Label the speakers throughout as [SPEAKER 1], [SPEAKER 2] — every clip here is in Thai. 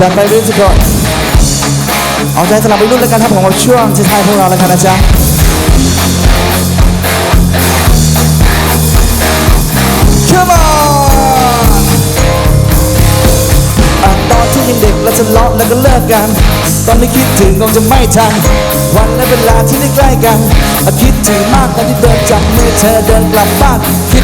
[SPEAKER 1] จัดไปด้วยทุกคนเอาใจสลับไปรุ่นแล้วกันครับผมกับช่วงที่ทายพวกเราแล้วกันนะจ๊ะ Come on ตอนที่ยังเด็กเราจะเลาะแล้วก็เลิกกัน ตอนนี้คิดถึงคงจะไม่ทัน วันและเวลาที่ได้ใกล้กันอคิดถึงมากตอนที่เดินจับมือเธอเดินกลับบ้าน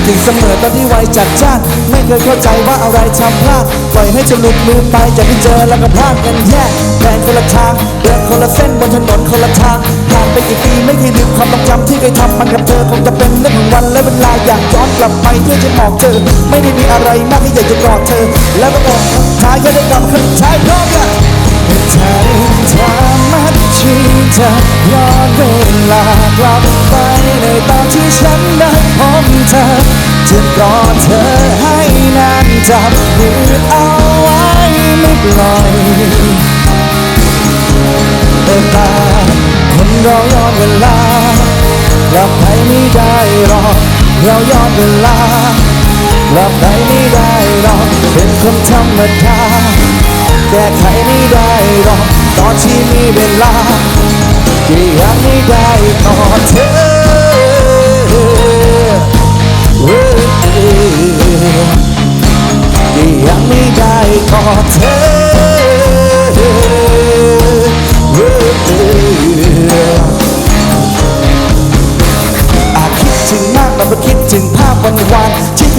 [SPEAKER 1] ถึงเสมอตอนที่วัยจัดจ้านไม่เคยเข้าใจว่าอะไรทำพลาดปล่อยให้เธอหลุดมือไปจากที่เจอแล้วก็พลาดกันแยกแบ่งคนละทางเดินคนละเส้นบนถนนคนละทางผ่านไปกี่ปีไม่เคยลืมความทรงจำที่เคยทำมันกับเธอคงจะเป็นเรื่องของวันและเวลาอยากย้อนกลับไปเพื่อจะบอกเธอ ไม่ได้มีอะไรมากที่อยากจะกอดเธอ แล้วก็บอกท้ายแค่ได้กลับคำท้ายพร้อมกันเธอเธอมัดชีเธอย้อนเวลากลับไป ตอนที่ฉันได้พบเธอจะกอดเธอให้นานจับมือเอาไว้ไม่ปล่อยแต่ตาคนเราย้อนเวลากลับไปไม่ได้หรอกเราย้อนเวลากลับไปไม่ได้หรอกเป็นคนธรรมดาแก้ไขไม่ได้หรอกตอนที่มีเวลาที่ยังไม่ได้ต่อเธอ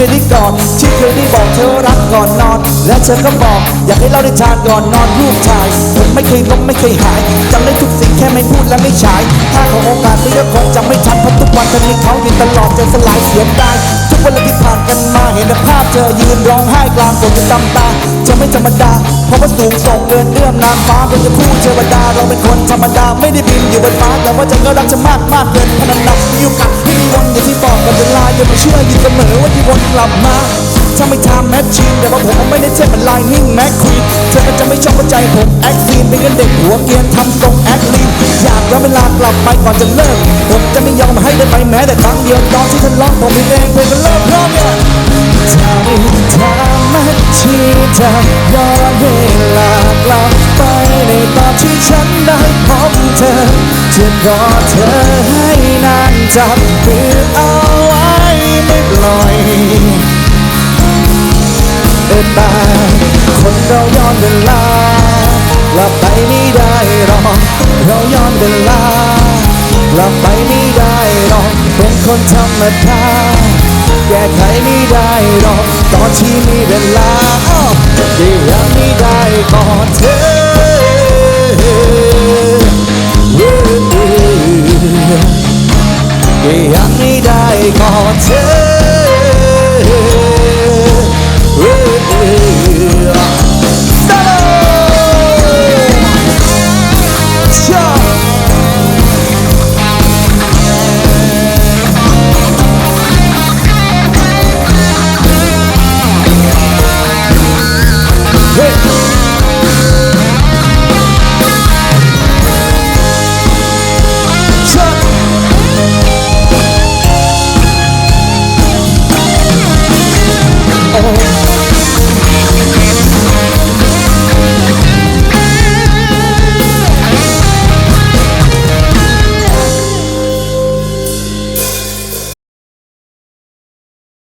[SPEAKER 1] ยได้กอดที่เคยได้บอกเธอรักก่อนนอน และเธอก็บอกอยากให้เราได้ทานก่อนนอนรูปถ่ายผมไม่เคยล้มไม่เคยหายจำได้ทุกสิ่งแค่ไม่พูดและไม่ฉาย ถ้าของโอกาสไม่เยอะคงจำไม่ทันเพราะทุกวันเธอมีเขาอยู่ตลอดจะสลายเสียดายทุกวันที่ เธอยืนร้องไห้กลางฝนจะตำตาจะไม่ธรรมดา เพราะว่าสูงส่งเกินเอื้อมนางฟ้าเป็นจะคู่เทวดาเราเป็นคนธรรมดา ไม่ได้บินอยู่บนฟ้า แต่ว่าใจก็รักจะมากมากเกินพนันหนับมีโอกาสที่วนอย่างที่บอกกันเวลาอย่ามาเชื่ออยู่เสมอว่าที่วนกลับมาถ้าไม่ทำแมชชีนแต่ว่าผมไม่ได้เท่เป็นไลนิ่งแม็กควีนเธอก็จะไม่ชอบเข้าใจผมแอคซีนเป็นกันเด็กหัวเกียนทำทรงแอคลีนอยากย้อนเวลากลับไปก่อนจะเลิกผมจะไม่ยอมให้ได้ไปแม้แต่ครั้งเดียวตอนที่ทะเลาะผมเองเพลงก็เลิกพร้อม ที่เธอย้อนเวลากลับไปในตอนที่ฉันได้พบเธอจะกอดเธอให้นานจับมือเอาไว้ไม่ปล่อยเออตายคนเราย้อนเวลากลับไปไม่ได้หรอกเราย้อนเวลากลับไปไม่ได้หรอกเป็นคนธรรมดาแก้ไขไม่ได้หรอกตอนที่มีเวลา ที่ยังไม่ได้กอดเธอ